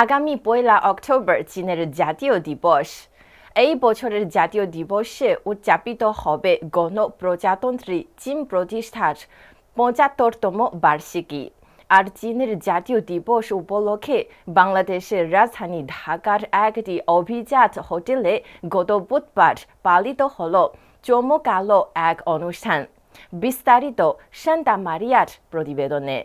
আগামী পয়লা অক্টোবর চীনের জাতীয় দিবস। এই বছরের জাতীয় দিবসে উদযাপিত হবে গণপ্রজাতন্ত্রী চীন প্রতিষ্ঠার পঁচাত্তরতম বার্ষিকী। আর চীনের জাতীয় দিবস উপলক্ষে বাংলাদেশের রাজধানী ঢাকার একটি অভিজাত হোটেলে গত বুধবার পালিত হল চমকালো এক অনুষ্ঠান। বিস্তারিত সান্তা মারিয়ার প্রতিবেদনে।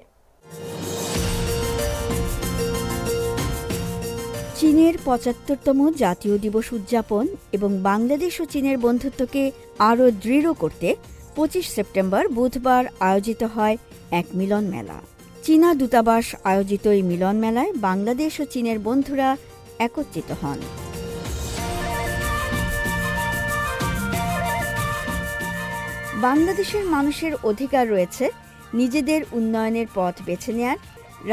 চীনের পঁচাত্তরতম জাতীয় দিবস উদযাপন এবং বাংলাদেশ ও চীনের বন্ধুত্বকে আরও দৃঢ় করতে পঁচিশ সেপ্টেম্বর বুধবার আয়োজিত হয় এক মিলন মেলা। চীনা দূতাবাস আয়োজিত এই মিলন মেলায় বাংলাদেশ ও চীনের বন্ধুরা একত্রিত হন। বাংলাদেশের মানুষের অধিকার রয়েছে, নিজেদের উন্নয়নের পথ বেছে নেয়ার,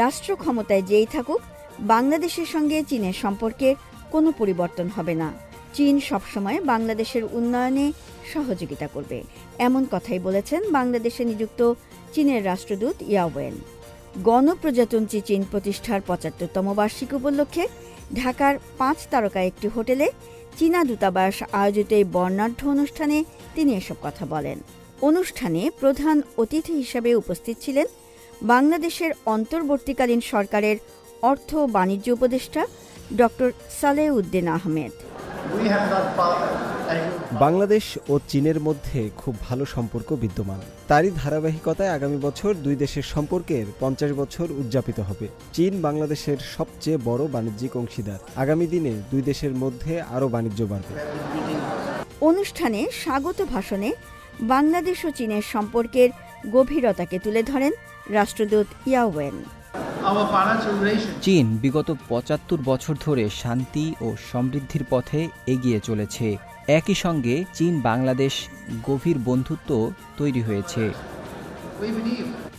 রাষ্ট্র ক্ষমতায় যেই থাকুক বাংলাদেশের সঙ্গে চীনের সম্পর্কের কোনো পরিবর্তন হবে না। চীন সবসময় বাংলাদেশের উন্নয়নে সহযোগিতা করবে। এমন কথাই বলেছেন বাংলাদেশে নিযুক্ত চীনের রাষ্ট্রদূত ইয়াওয়েন। গণপ্রজাতন্ত্রী চীন প্রতিষ্ঠার পঁচাত্তরতম বার্ষিক উপলক্ষে ঢাকার পাঁচ তারকা একটি হোটেলে চীনা দূতাবাস আয়োজিত এই বর্ণাঢ্য অনুষ্ঠানে তিনি এসব কথা বলেন। অনুষ্ঠানে প্রধান অতিথি হিসেবে উপস্থিত ছিলেন বাংলাদেশের অন্তর্বর্তীকালীন সরকারের অর্থ ও বাণিজ্য উপদেষ্টা ডক্টর সালেহ উদ্দিন আহমেদ। বাংলাদেশ ও চীনের মধ্যে খুব ভালো সম্পর্ক বিদ্যমান। তারই ধারাবাহিকতায় আগামী বছর দুই দেশের সম্পর্কের পঞ্চাশ বছর উদযাপিত হবে। চীন বাংলাদেশের সবচেয়ে বড় বাণিজ্যিক অংশীদার। আগামী দিনে দুই দেশের মধ্যে আরও বাণিজ্য বাড়বে। অনুষ্ঠানে স্বাগত ভাষণে বাংলাদেশ ও চীনের সম্পর্কের গভীরতাকে তুলে ধরেন রাষ্ট্রদূত ইয়াওয়েন. চীন বিগত পঁচাত্তর বছর ধরে শান্তি ও সমৃদ্ধির পথে এগিয়ে চলেছে। একই সঙ্গে চীন বাংলাদেশ গভীর বন্ধুত্ব তৈরি হয়েছে।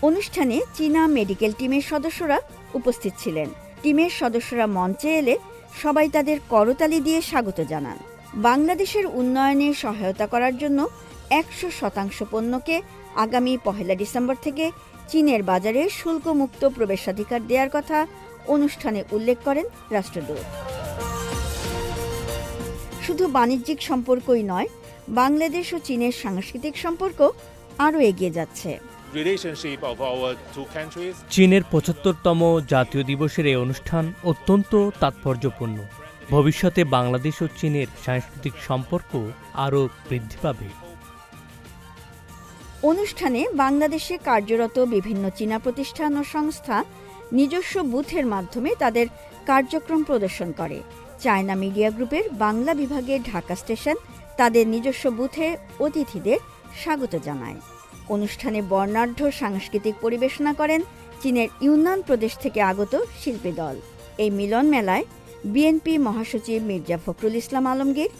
অনুষ্ঠানে চীনা মেডিকেল টিমের সদস্যরা উপস্থিত ছিলেন। টিমের সদস্যরা মঞ্চে এলে সবাই তাদের করতালি দিয়ে স্বাগত জানান। বাংলাদেশের উন্নয়নে সহায়তা করার জন্য একশো শতাংশ পণ্যকে আগামী পহেলা ডিসেম্বর থেকে চীনের বাজারে শুল্কমুক্ত প্রবেশাধিকার দেওয়ার কথা অনুষ্ঠানে উল্লেখ করেন রাষ্ট্রদূত। শুধু বাণিজ্যিক সম্পর্কই নয় বাংলাদেশ ও চীনের সাংস্কৃতিক সম্পর্ক আরও এগিয়ে যাচ্ছে। Relationship of our two countries. চীনের পঁচাত্তরতম জাতীয় দিবসের এই অনুষ্ঠান অত্যন্ত তাৎপর্যপূর্ণ। ভবিষ্যতে বাংলাদেশ ও চীনের সাংস্কৃতিক সম্পর্ক আরও বৃদ্ধি পাবে। অনুষ্ঠানে বাংলাদেশে কার্যরত বিভিন্ন চীনা প্রতিষ্ঠান ও সংস্থা নিজস্ব বুথের মাধ্যমে তাদের কার্যক্রম প্রদর্শন করে। চায়না মিডিয়া গ্রুপের বাংলা বিভাগের ঢাকা স্টেশন তাদের নিজস্ব বুথে অতিথিদের স্বাগত জানায়। অনুষ্ঠানে বর্ণাঢ্য সাংস্কৃতিক পরিবেশনা করেন চীনের ইউনান প্রদেশ থেকে আগত শিল্পী দল। এই মিলন মেলায় বিএনপি মহাসচিব মির্জা ফখরুল ইসলাম আলমগীর,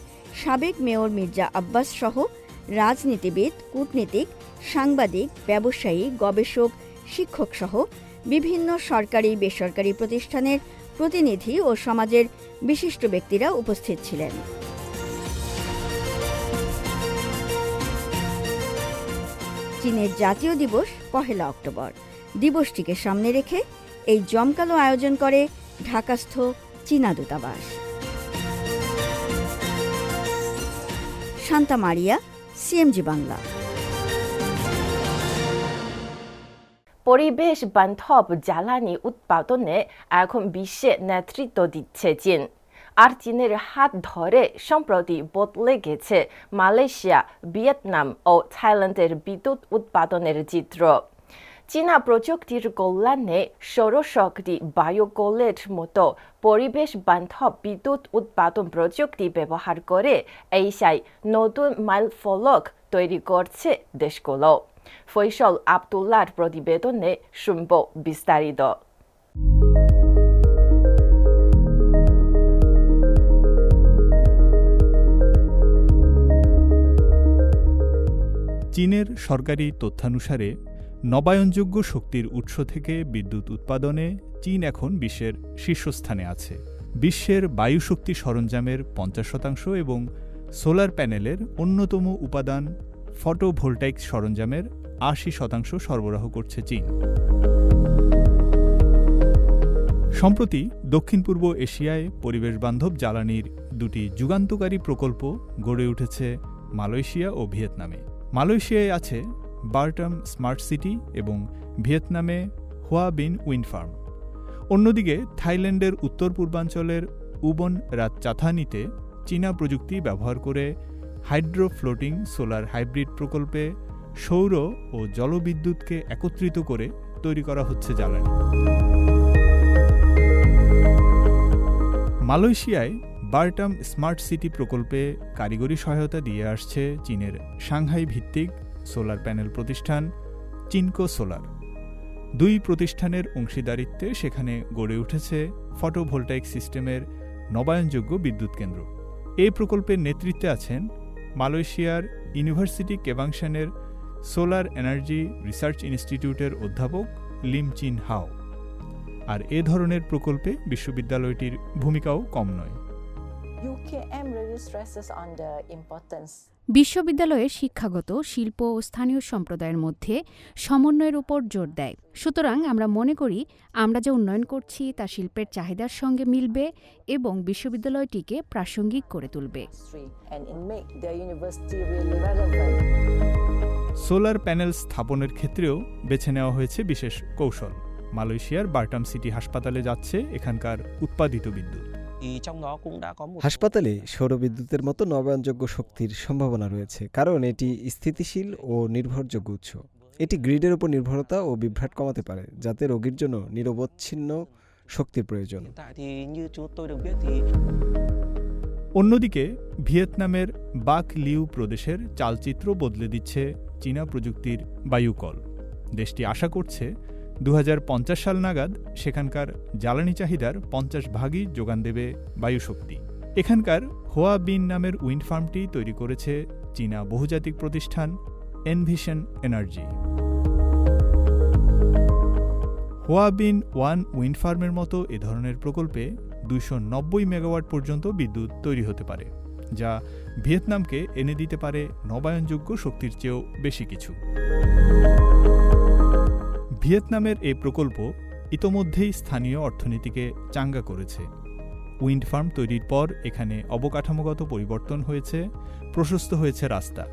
সাবেক মেয়র মির্জা আব্বাস সহ রাজনীতিবিদ, কূটনীতিক সাংবাদিক, ব্যবসায়ী, গবেষক শিক্ষক সহ বিভিন্ন সরকারি, বেসরকারি প্রতিষ্ঠানের প্রতিনিধি ও সমাজের বিশিষ্ট ব্যক্তিরা উপস্থিত ছিলেন। চীনের জাতীয় দিবস পহেলা অক্টোবর। দিবসটিকে সামনে রেখে এই জমকালো আয়োজন করে ঢাকাস্থ চীনা দূতাবাস। শান্তা মারিয়া সিএমজি বাংলা। পরিবেশ বান্ধব জ্বালানি উৎপাদনে এখন বিশ্বে নেতৃত্ব দিচ্ছে চীন। আর চীনের হাত ধরে সম্প্রতি বদলে গেছে মালয়েশিয়া, ভিয়েতনাম ও থাইল্যান্ডের বিদ্যুৎ উৎপাদনের চিত্র। চীনা প্রযুক্তির কল্যাণে সৌরশক্তি বায়োগোলের মতো পরিবেশ বান্ধব বিদ্যুৎ উৎপাদন প্রযুক্তি ব্যবহার করে এইসাই নতুন মাইল ফলক তৈরি করছে দেশগুলো। ফৈশল আবদুল্লাহর প্রতিবেদনে শুনব বিস্তারিত চীনের সরকারি তথ্যানুসারে, নবায়নযোগ্য শক্তির উৎস থেকে বিদ্যুৎ উৎপাদনে চীন এখন বিশ্বের শীর্ষস্থানে আছে। বিশ্বের বায়ুশক্তি সরঞ্জামের পঞ্চাশ শতাংশ এবং সোলার প্যানেলের অন্যতম উপাদান ফটোভোল্টাইক সরঞ্জামের আশি শতাংশ সরবরাহ করছে চীন। সম্প্রতি দক্ষিণ পূর্ব এশিয়ায় পরিবেশবান্ধব জ্বালানির দুটি যুগান্তকারী প্রকল্প গড়ে উঠেছে মালয়েশিয়া ও ভিয়েতনামে। মালয়েশিয়ায় আছে বার্টাম স্মার্ট সিটি এবং ভিয়েতনামে হোয়াবিন উইন্ড ফার্ম। অন্যদিকে থাইল্যান্ডের উত্তর পূর্বাঞ্চলের উবন রাত চাথানিতে চীনা প্রযুক্তি ব্যবহার করে হাইড্রো ফ্লোটিং সোলার হাইব্রিড প্রকল্পে সৌর ও জলবিদ্যুৎকে একত্রিত করে তৈরি করা হচ্ছে জ্বালানি। মালয়েশিয়ায় বার্টাম স্মার্ট সিটি প্রকল্পে কারিগরি সহায়তা দিয়ে আসছে চীনের সাংহাই ভিত্তিক সোলার প্যানেল প্রতিষ্ঠান চিনকো সোলার। দুই প্রতিষ্ঠানের অংশীদারিত্বে সেখানে গড়ে উঠেছে ফটোভোল্টাইক সিস্টেমের নবায়নযোগ্য বিদ্যুৎ কেন্দ্র। এই প্রকল্পের নেতৃত্বে আছেন মালয়েশিয়ার ইউনিভার্সিটি কেবাংশানের সোলার এনার্জি রিসার্চ ইনস্টিটিউটের অধ্যাপক লিম চিন হাও। আর এ ধরনের প্রকল্পে বিশ্ববিদ্যালয়টির ভূমিকাও কম নয়। UKM really stresses on the importance বিশ্ববিদ্যালয়ে শিক্ষাগত শিল্প ও স্থানীয় সম্প্রদায়ের মধ্যে সমন্বয়ের উপর জোর দেয়। সুতরাং আমরা মনে করি আমরা যে উন্নয়ন করছি তা শিল্পের চাহিদার সঙ্গে মিলবে এবং বিশ্ববিদ্যালয়টিকে প্রাসঙ্গিক করে তুলবে. সোলার প্যানেল স্থাপনের ক্ষেত্রেও বেছে নেওয়া হয়েছে বিশেষ কৌশল। মালয়েশিয়ার বার্টাম সিটি হাসপাতালে যাচ্ছে এখানকার উৎপাদিত বিদ্যুৎ। হাসপাতালে সৌরবিদ্যুতের মতো নবায়নযোগ্য শক্তির সম্ভাবনা রয়েছে কারণ এটি স্থিতিশীল ও নির্ভরযোগ্য উৎস। এটি গ্রিডের উপর নির্ভরতা ও বিভ্রাট কমাতে পারে যাতে রোগীর জন্য নিরবচ্ছিন্ন শক্তির প্রয়োজন। অন্যদিকে ভিয়েতনামের বাক লিউ প্রদেশের চালচিত্র বদলে দিচ্ছে চীনা প্রযুক্তির বায়ুকল। দেশটি আশা করছে দু হাজার পঞ্চাশ সাল নাগাদ সেখানকার জ্বালানি চাহিদার পঞ্চাশ ভাগই যোগান দেবে বায়ুশক্তি। এখানকার হোয়া বিন নামের উইন্ড ফার্মটি তৈরি করেছে চীনা বহুজাতিক প্রতিষ্ঠান এনভিশন এনার্জি। হোয়াবিন ওয়ান উইন্ড ফার্মের মতো এ ধরনের প্রকল্পে নব্বই মেগাওয়াট পর্যন্ত বিদ্যুৎ তৈরি হতে পারে, যা ভিয়েতনামকে এনে দিতে পারে নবায়নযোগ্য শক্তির চেয়েও বেশি কিছু। ভিয়েতনামের এই প্রকল্প ইতোমধ্যেই স্থানীয় অর্থনীতিকে চাঙ্গা করেছে। উইন্ড ফার্ম তৈরির পর এখানে অবকাঠামোগত পরিবর্তন হয়েছে, প্রশস্ত হয়েছে রাস্তা।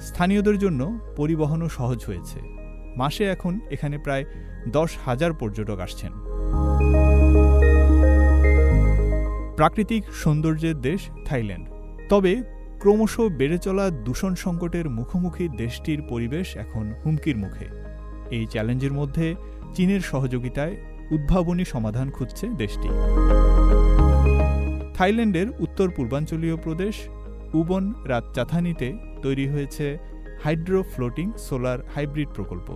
স্থানীয়দের জন্য পরিবহনও সহজ হয়েছে। মাসে এখন এখানে প্রায় দশ হাজার পর্যটক আসছেন। প্রাকৃতিক সৌন্দর্যের দেশ থাইল্যান্ড। তবে ক্রমশ বেড়ে চলা দূষণ সংকটের মুখোমুখি দেশটির পরিবেশ এখন হুমকির মুখে। এই চ্যালেঞ্জের মধ্যে চীনের সহযোগিতায় উদ্ভাবনী সমাধান খুঁজছে দেশটি। থাইল্যান্ডের উত্তর পূর্বাঞ্চলীয় প্রদেশ উবন রাতচাথানিতে তৈরি হয়েছে হাইড্রো ফ্লোটিং সোলার হাইব্রিড প্রকল্প,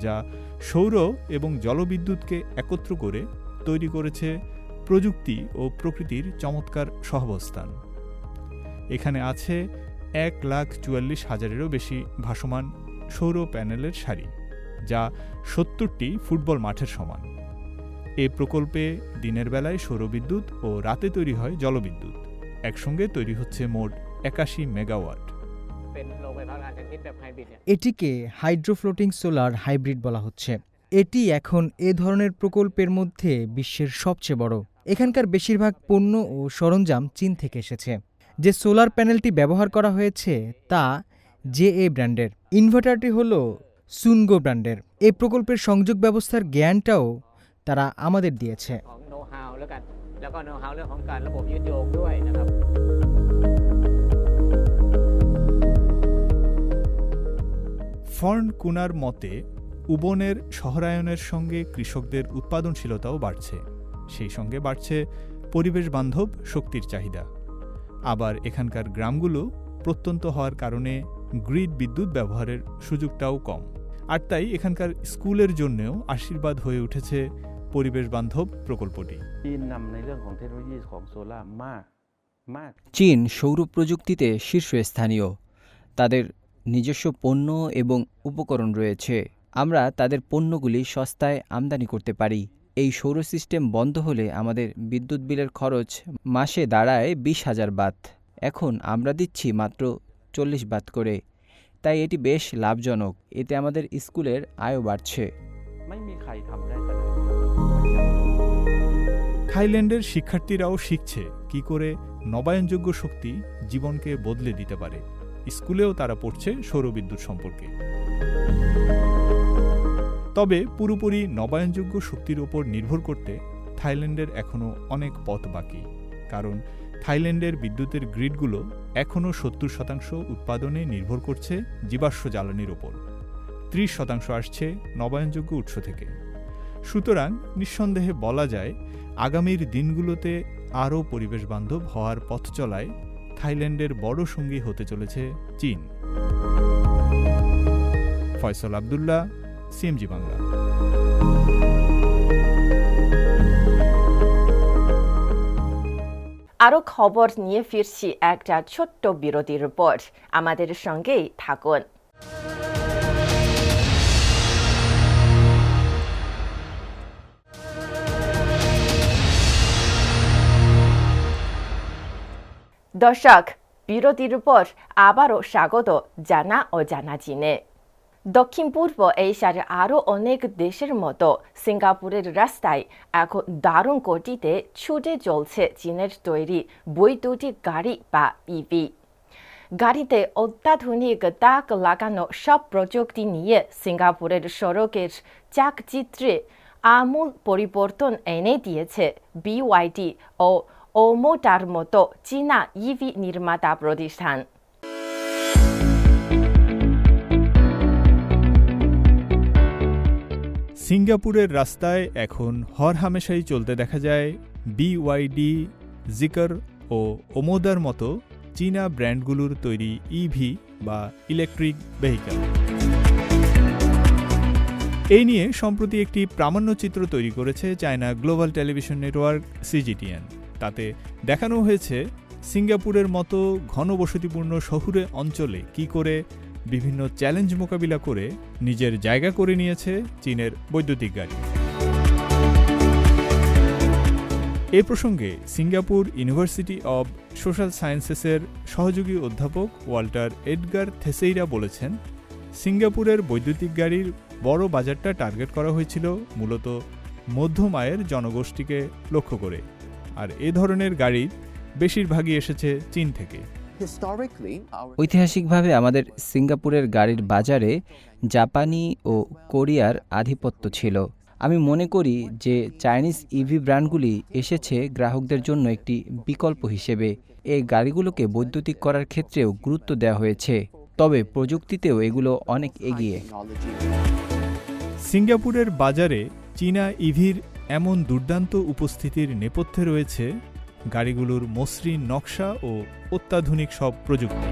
যা সৌর এবং জলবিদ্যুৎকে একত্র করে তৈরি করেছে প্রযুক্তি ও প্রকৃতির চমৎকার সহাবস্থান। এখানে আছে এক লাখ চুয়াল্লিশ হাজারেরও বেশি ভাসমান সৌর প্যানেলের সারি। যা সত্তরটি ফুটবল মাঠের সমান। এ প্রকল্পে দিনের বেলায় সৌরবিদ্যুৎ ও রাতে তৈরি হয় জলবিদ্যুৎ। একসঙ্গে তৈরি হচ্ছে মোট একাশি মেগাওয়াট। এটিকে হাইড্রোফ্লোটিং সোলার হাইব্রিড বলা হচ্ছে। এটি এখন এ ধরনের প্রকল্পের মধ্যে বিশ্বের সবচেয়ে বড়। এখানকার বেশিরভাগ পণ্য ও সরঞ্জাম চীন থেকে এসেছে। যে সোলার প্যানেলটি ব্যবহার করা হয়েছে তা জে এ ব্র্যান্ডের। ইনভার্টারটি হল সুনগো ব্র্যান্ডের। এই প্রকল্পের সংযোগ ব্যবস্থার জ্ঞানটাও তারা আমাদের দিয়েছে। ফর্ন কুনার মতে, উবনের শহরায়নের সঙ্গে কৃষকদের উৎপাদনশীলতাও বাড়ছে। সেই সঙ্গে বাড়ছে পরিবেশ বান্ধব শক্তির চাহিদা। আবার এখানকার গ্রামগুলো প্রত্যন্ত হওয়ার কারণে গ্রিড বিদ্যুৎ ব্যবহারের সুযোগটাও কম। আর তাই এখানকার স্কুলের জন্যও আশীর্বাদ হয়ে উঠেছে পরিবেশ বান্ধব প্রকল্পটি। চীন সৌর প্রযুক্তিতে শীর্ষস্থানীয়। তাদের নিজস্ব পণ্য এবং উপকরণ রয়েছে। আমরা তাদের পণ্যগুলি সস্তায় আমদানি করতে পারি। এই সৌর সিস্টেম বন্ধ হলে আমাদের বিদ্যুৎ বিলের খরচ মাসে দাঁড়ায় বিশ হাজার বাত। এখন আমরা দিচ্ছি মাত্র চল্লিশ বাত করে। তাই এটি বেশ লাভজনক। এতে আমাদের স্কুলের আয়ও বাড়ছে। থাইল্যান্ডের শিক্ষার্থীরাও শিখছে কি করে নবায়নযোগ্য শক্তি জীবনকে বদলে দিতে পারে। স্কুলেও তারা পড়ছে সৌরবিদ্যুৎ সম্পর্কে। তবে পুরোপুরি নবায়নযোগ্য শক্তির ওপর নির্ভর করতে থাইল্যান্ডের এখনও অনেক পথ বাকি। কারণ থাইল্যান্ডের বিদ্যুতের গ্রিডগুলো এখনও সত্তর শতাংশ উৎপাদনে নির্ভর করছে জীবাশ্ম জ্বালানির ওপর। ত্রিশ শতাংশ আসছে নবায়নযোগ্য উৎস থেকে। সুতরাং নিঃসন্দেহে বলা যায়, আগামীর দিনগুলোতে আরও পরিবেশবান্ধব হওয়ার পথ চলায় থাইল্যান্ডের বড় সঙ্গী হতে চলেছে চীন। ফয়সল আবদুল্লাহ, সিএমজি বাংলা। আরও খবর নিয়ে ফিরছি একটা ছোট্ট বিরতির পর। আমাদের সঙ্গেই থাকুন। দর্শক, বিরতির পর আবারও স্বাগত জানা ও জানা চিনে দক্ষিণ পূর্ব এশিয়ার আরও অনেক দেশের মতো সিঙ্গাপুরের রাস্তায় এখন দারুণ গতিতে ছুটে চলছে চীনের তৈরি বৈদ্যুতিক গাড়ি বা ইভি গাড়িতে অত্যাধুনিক তাক লাগানো সব প্রযুক্তি নিয়ে সিঙ্গাপুরের সড়কের চাকচিত্রে আমূল পরিবর্তন এনে দিয়েছে বিওয়াইডি ও ওমোটার মতো চীনা ইভি নির্মাতা প্রতিষ্ঠান। সিঙ্গাপুরের রাস্তায় এখন হরহামেশাই চলতে দেখা যায় বিওয়াইডি জিকার ও ওমোদার মতো চীনা ব্র্যান্ডগুলোর তৈরি ইভি বা ইলেকট্রিক ভেহিক্যাল এই নিয়ে সম্প্রতি একটি প্রামাণ্যচিত্র তৈরি করেছে China Global Television Network CGTN তাতে দেখানো হয়েছে সিঙ্গাপুরের মতো ঘনবসতিপূর্ণ শহুরে অঞ্চলে কি করে বিভিন্ন চ্যালেঞ্জ মোকাবিলা করে নিজের জায়গা করে নিয়েছে চীনের বৈদ্যুতিক গাড়ি। এ প্রসঙ্গে সিঙ্গাপুর ইউনিভার্সিটি অব সোশ্যাল সায়েন্সেসের সহযোগী অধ্যাপক ওয়াল্টার এডগার থেসেইরা বলেছেন, সিঙ্গাপুরের বৈদ্যুতিক গাড়ির বড় বাজারটা টার্গেট করা হয়েছিল মূলত মধ্যম আয়ের জনগোষ্ঠীকে লক্ষ্য করে। আর এ ধরনের গাড়ির বেশিরভাগই এসেছে চীন থেকে। ঐতিহাসিকভাবে আমাদের সিঙ্গাপুরের গাড়ির বাজারে জাপানি ও কোরিয়ার আধিপত্য ছিল। আমি মনে করি যে চাইনিজ ইভি ব্র্যান্ডগুলি এসেছে গ্রাহকদের জন্য একটি বিকল্প হিসেবে। এই গাড়িগুলোকে বৈদ্যুতিক করার ক্ষেত্রেও গুরুত্ব দেওয়া হয়েছে। তবে প্রযুক্তিতেও এগুলো অনেক এগিয়ে। সিঙ্গাপুরের বাজারে চীনা ইভির এমন দুর্দান্ত উপস্থিতির নেপথ্যে রয়েছে গাড়িগুলোর মসৃণ নকশা ও অত্যাধুনিক সব প্রযুক্তি।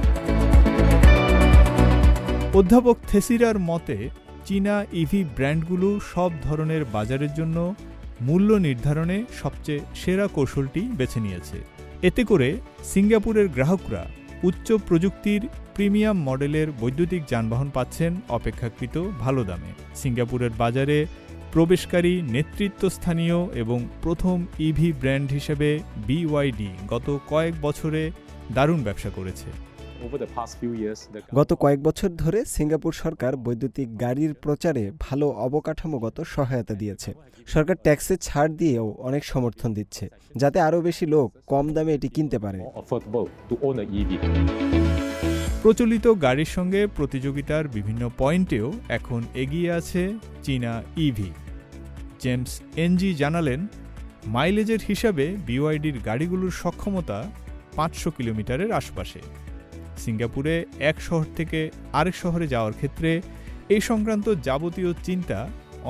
অধ্যাপক থেসিরার মতে, চীনা ইভি ব্র্যান্ডগুলো সব ধরনের বাজারের জন্য মূল্য নির্ধারণে সবচেয়ে সেরা কৌশলটি বেছে নিয়েছে। এতে করে সিঙ্গাপুরের গ্রাহকরা উচ্চ প্রযুক্তির প্রিমিয়াম মডেলের বৈদ্যুতিক যানবাহন পাচ্ছেন অপেক্ষাকৃত ভালো দামে। সিঙ্গাপুরের বাজারে প্রবেশকারী নেতৃত্বস্থানীয় এবং প্রথম ইভি ব্র্যান্ড হিসেবে বিওয়াইডি গত কয়েক বছরে দারুণ ব্যবসা করেছে। গত কয়েক বছর ধরে সিঙ্গাপুর সরকার বৈদ্যুতিক গাড়ির প্রচারে ভালো অবকাঠামোগত সহায়তা দিয়েছে। সরকার ট্যাক্সে ছাড় দিয়েও অনেক সমর্থন দিচ্ছে যাতে আরও বেশি লোক কম দামে এটি কিনতে পারে। প্রচলিত গাড়ির সঙ্গে প্রতিযোগিতার বিভিন্ন পয়েন্টেও এখন এগিয়ে আছে চীনা ইভি জেমস এনজি জানালেন, মাইলেজের হিসাবে বিওয়াইডির গাড়িগুলোর সক্ষমতা পাঁচশো কিলোমিটারের আশপাশে। সিঙ্গাপুরে এক শহর থেকে আরেক শহরে যাওয়ার ক্ষেত্রে এই সংক্রান্ত যাবতীয় চিন্তা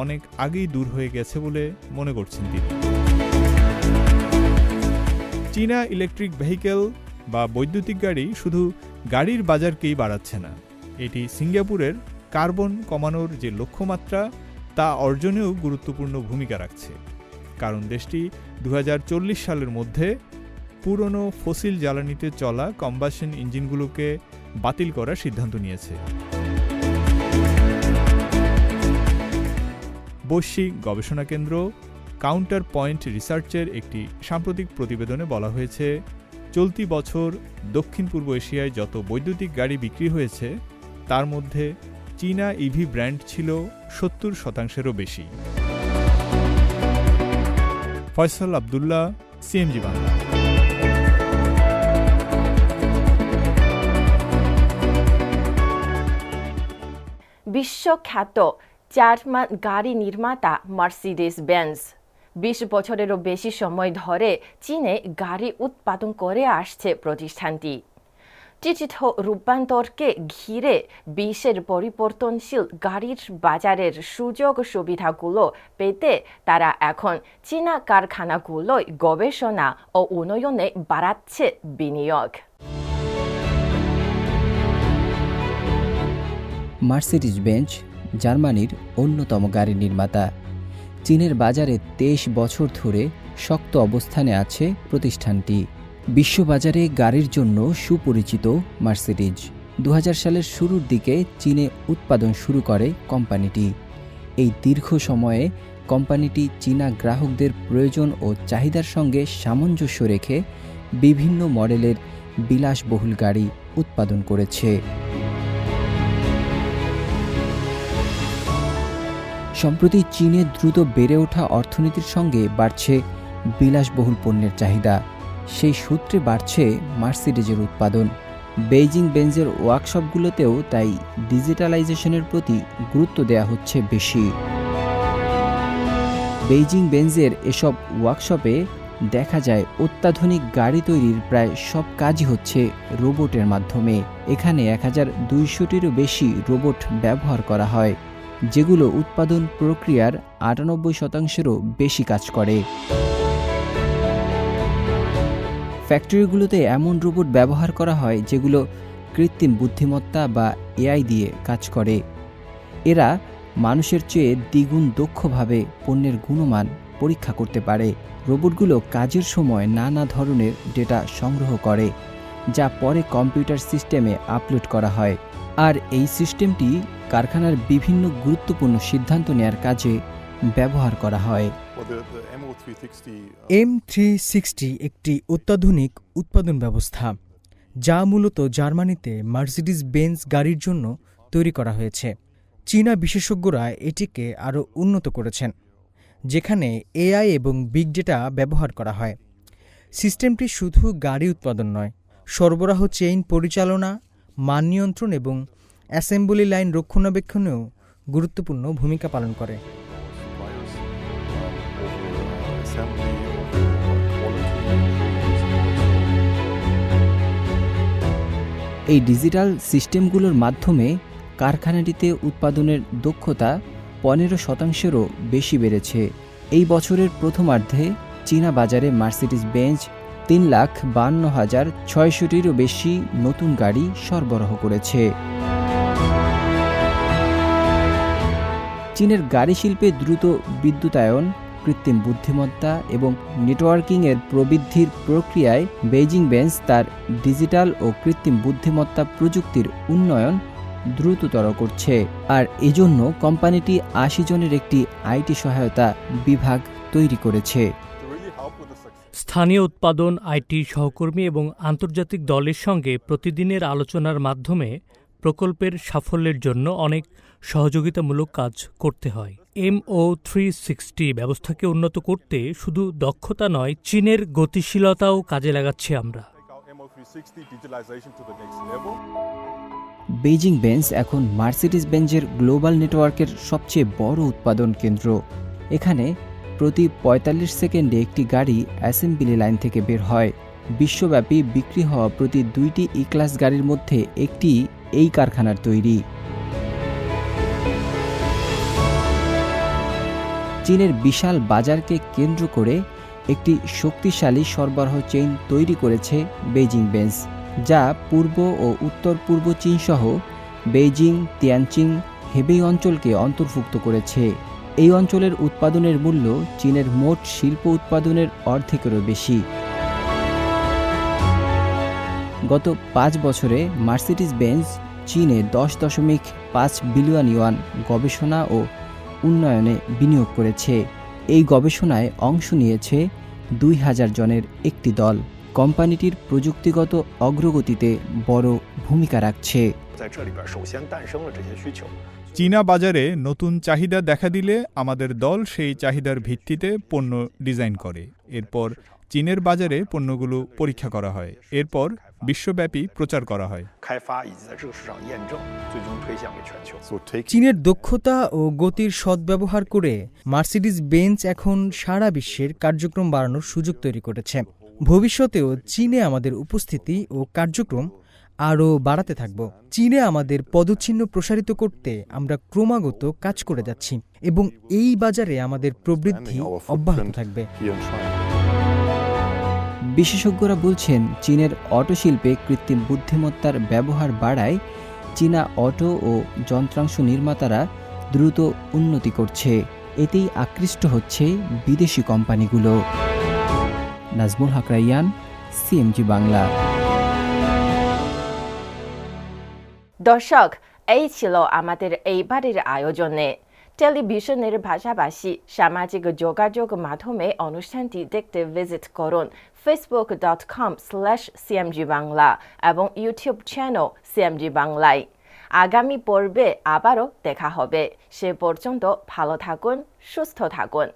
অনেক আগেই দূর হয়ে গেছে বলে মনে করছেন তিনি। চীনা ইলেকট্রিক ভেহিকেল বা বৈদ্যুতিক গাড়ি শুধু গাড়ির বাজারকেই বাড়াচ্ছে না, এটি সিঙ্গাপুরের কার্বন কমানোর যে লক্ষ্যমাত্রা তা অর্জনেও গুরুত্বপূর্ণ ভূমিকা রাখছে। কারণ দেশটি দু হাজার চল্লিশ সালের মধ্যে পুরনো ফসিল জ্বালানিতে চলা কম্বাসন ইঞ্জিনগুলোকে বাতিল করার সিদ্ধান্ত নিয়েছে। বৈশ্বিক গবেষণা কেন্দ্র কাউন্টার পয়েন্ট রিসার্চের একটি সাম্প্রতিক প্রতিবেদনে বলা হয়েছে, চলতি বছর দক্ষিণ পূর্ব এশিয়ায় যত বৈদ্যুতিক গাড়ি বিক্রি হয়েছে, তার মধ্যে চীনা ইভি ব্র্যান্ড ছিল সত্তর শতাংশেরও বেশি। ফয়সাল আবদুল্লাহ সিএমজি বাংলা। বিশ্বখ্যাত জার্মান গাড়ি নির্মাতা মার্সিডিস বেঞ্জ বিশ বছরেরও বেশি সময় ধরে চীনে গাড়ি উৎপাদন করে আসছে প্রতিষ্ঠানটি। ডিজিটাল রূপান্তরকে ঘিরে বিশ্বের পরিবর্তনশীল গাড়ির বাজারের সুযোগ সুবিধাগুলো পেতে তারা এখন চীনা কারখানাগুলোয় গবেষণা ও উন্নয়নে বাড়াচ্ছে বিনিয়োগ। মার্সিডিজ বেঞ্চ, জার্মানির অন্যতম গাড়ি নির্মাতা। চীনের বাজারে তেইশ বছর ধরে শক্ত অবস্থানে আছে প্রতিষ্ঠানটি। বিশ্ববাজারে গাড়ির জন্য সুপরিচিত মার্সিডিজ। দু হাজার সালের শুরুর দিকে চীনে উৎপাদন শুরু করে কোম্পানিটি। এই দীর্ঘ সময়ে কোম্পানিটি চীনা গ্রাহকদের প্রয়োজন ও চাহিদার সঙ্গে সামঞ্জস্য রেখে বিভিন্ন মডেলের বিলাসবহুল গাড়ি উৎপাদন করেছে। সম্প্রতি চীনে দ্রুত বেড়ে ওঠা অর্থনীতির সঙ্গে বাড়ছে বিলাসবহুল পণ্যের চাহিদা। সেই সূত্রে বাড়ছে মার্সিডিজের উৎপাদন। বেইজিং বেঞ্জের ওয়ার্কশপগুলোতেও তাই ডিজিটালাইজেশনের প্রতি গুরুত্ব দেওয়া হচ্ছে বেশি। বেইজিং বেঞ্জের এসব ওয়ার্কশপে দেখা যায় অত্যাধুনিক গাড়ি তৈরির প্রায় সব কাজই হচ্ছে রোবটের মাধ্যমে। এখানে এক হাজার দুইশোটিরও বেশি রোবট ব্যবহার করা হয়, যেগুলো উৎপাদন প্রক্রিয়ার আটানব্বই শতাংশেরও বেশি কাজ করে। ফ্যাক্টরিগুলোতে এমন রোবট ব্যবহার করা হয় যেগুলো কৃত্রিম বুদ্ধিমত্তা বা এআই দিয়ে কাজ করে। এরা মানুষের চেয়ে দ্বিগুণ দক্ষভাবে পণ্যের গুণমান পরীক্ষা করতে পারে। রোবটগুলো কাজের সময় নানা ধরনের ডেটা সংগ্রহ করে, যা পরে কম্পিউটার সিস্টেমে আপলোড করা হয়। আর এই সিস্টেমটি কারখানার বিভিন্ন গুরুত্বপূর্ণ সিদ্ধান্ত নেয়ার কাজে ব্যবহার করা হয়। এম থ্রি সিক্সটি একটি অত্যাধুনিক উৎপাদন ব্যবস্থা, যা মূলত জার্মানিতে মার্সিডিজ বেঞ্জ গাড়ির জন্য তৈরি করা হয়েছে। চীনা বিশেষজ্ঞরা এটিকে আরও উন্নত করেছেন, যেখানে এআই এবং বিগ ডেটা ব্যবহার করা হয়। সিস্টেমটি শুধু গাড়ি উৎপাদন নয়, সরবরাহ চেইন পরিচালনা, মান নিয়ন্ত্রণ এবং অ্যাসেম্বলি লাইন রক্ষণাবেক্ষণেও গুরুত্বপূর্ণ ভূমিকা পালন করে। এই ডিজিটাল সিস্টেমগুলোর মাধ্যমে কারখানাটিতে উৎপাদনের দক্ষতা পনেরো শতাংশেরও বেশি বেড়েছে। এই বছরের প্রথমার্ধে চীনা বাজারে মার্সিডিজ বেঞ্চ তিন লাখ বান্ন হাজার ছয়শটিরও বেশি নতুন গাড়ি সরবরাহ করেছে। চীনের গাড়ি শিল্পে দ্রুত বিদ্যুতায়ন কৃত্রিম বুদ্ধিমত্তা এবং নেটওয়ার্কিংয়ের প্রবৃদ্ধির প্রক্রিয়ায় বেইজিং বেঞ্চ তার ডিজিটাল ও কৃত্রিম বুদ্ধিমত্তা প্রযুক্তির উন্নয়ন দ্রুততর করছে। আর এজন্য কোম্পানিটি আশি জনের একটি আইটি সহায়তা বিভাগ তৈরি করেছে। স্থানীয় উৎপাদন আইটি সহকর্মী এবং আন্তর্জাতিক দলের সঙ্গে প্রতিদিনের আলোচনার মাধ্যমে প্রকল্পের সাফল্যের জন্য অনেক সহযোগিতামূলক কাজ করতে হয়। এমও থ্রি সিক্সটি ব্যবস্থাকে উন্নত করতে শুধু দক্ষতা নয় চীনের গতিশীলতাও কাজে লাগাচ্ছি আমরা। বেইজিং বেঞ্চ এখন মার্সিডিজ বেঞ্জের গ্লোবাল নেটওয়ার্কের সবচেয়ে বড় উৎপাদন কেন্দ্র। এখানে প্রতি ৪৫ সেকেন্ডে একটি গাড়ি অ্যাসেম্বলি লাইন থেকে বের হয়। বিশ্বব্যাপী বিক্রি হওয়া প্রতি দুইটি ই ক্লাস গাড়ির মধ্যে একটি এই কারখানার তৈরি। চীনের বিশাল বাজারকে কেন্দ্র করে একটি শক্তিশালী সরবরাহ চেইন তৈরি করেছে বেইজিং বেঞ্চ যা পূর্ব ও উত্তর পূর্ব চীন সহ বেইজিং, তিয়ানচিং, হেবেই অঞ্চলকে অন্তর্ভুক্ত করেছে। এই অঞ্চলের উৎপাদনের মূল্য চীনের মোট শিল্প উৎপাদনের অর্ধেকেরও বেশি। গত পাঁচ বছরে মার্সিডিস বেঞ্চ চীনে দশ দশমিক পাঁচ বিলিয়ন ইউয়ান গবেষণা ও উন্নয়নে বিনিয়োগ করেছে। এই গবেষণায় অংশ নিয়েছে দুই হাজার জনের একটি দল। কোম্পানিটির প্রযুক্তিগত অগ্রগতিতে বড় ভূমিকা রাখছে। চীনা বাজারে নতুন চাহিদা দেখা দিলে আমাদের দল সেই চাহিদার ভিত্তিতে পণ্য ডিজাইন করে। এরপর চীনের বাজারে পণ্যগুলো পরীক্ষা করা হয়। এরপর বিশ্বব্যাপী প্রচার করা হয়। চীনের দক্ষতা ও গতির সদ্ব্যবহার করে মার্সিডিজ বেঞ্চ এখন সারা বিশ্বের কার্যক্রম বাড়ানোর সুযোগ তৈরি করেছে। ভবিষ্যতেও চীনে আমাদের উপস্থিতি ও কার্যক্রম আরও বাড়াতে থাকব। চীনে আমাদের পদচ্ছিন্ন প্রসারিত করতে আমরা ক্রমাগত কাজ করে যাচ্ছি এবং এই বাজারে আমাদের প্রবৃদ্ধি অব্যাহত থাকবে। বিশেষজ্ঞরা বলছেন, চীনের অটো শিল্পে কৃত্রিম বুদ্ধিমত্তার ব্যবহার বাড়ায় চীনা অটো ও যন্ত্রাংশ নির্মাতারা দ্রুত উন্নতি করছে। এতেই আকৃষ্ট হচ্ছে বিদেশি কোম্পানিগুলো। নাজমুল হক রাইয়ান, সিএমজি বাংলা। দর্শক, এই ছিল আমাদের এইবারের আয়োজনে। টেলিভিশনের পাশাপাশি সামাজিক যোগাযোগ মাধ্যমে অনুষ্ঠানটি দেখতে ভিজিট করুন। Facebook dot com slash CMG Bangla এবং ইউটিউব চ্যানেল সিএমজি বাংলায় আগামী পর্বে আবারও দেখা হবে। সে পর্যন্ত ভালো থাকুন, সুস্থ থাকুন।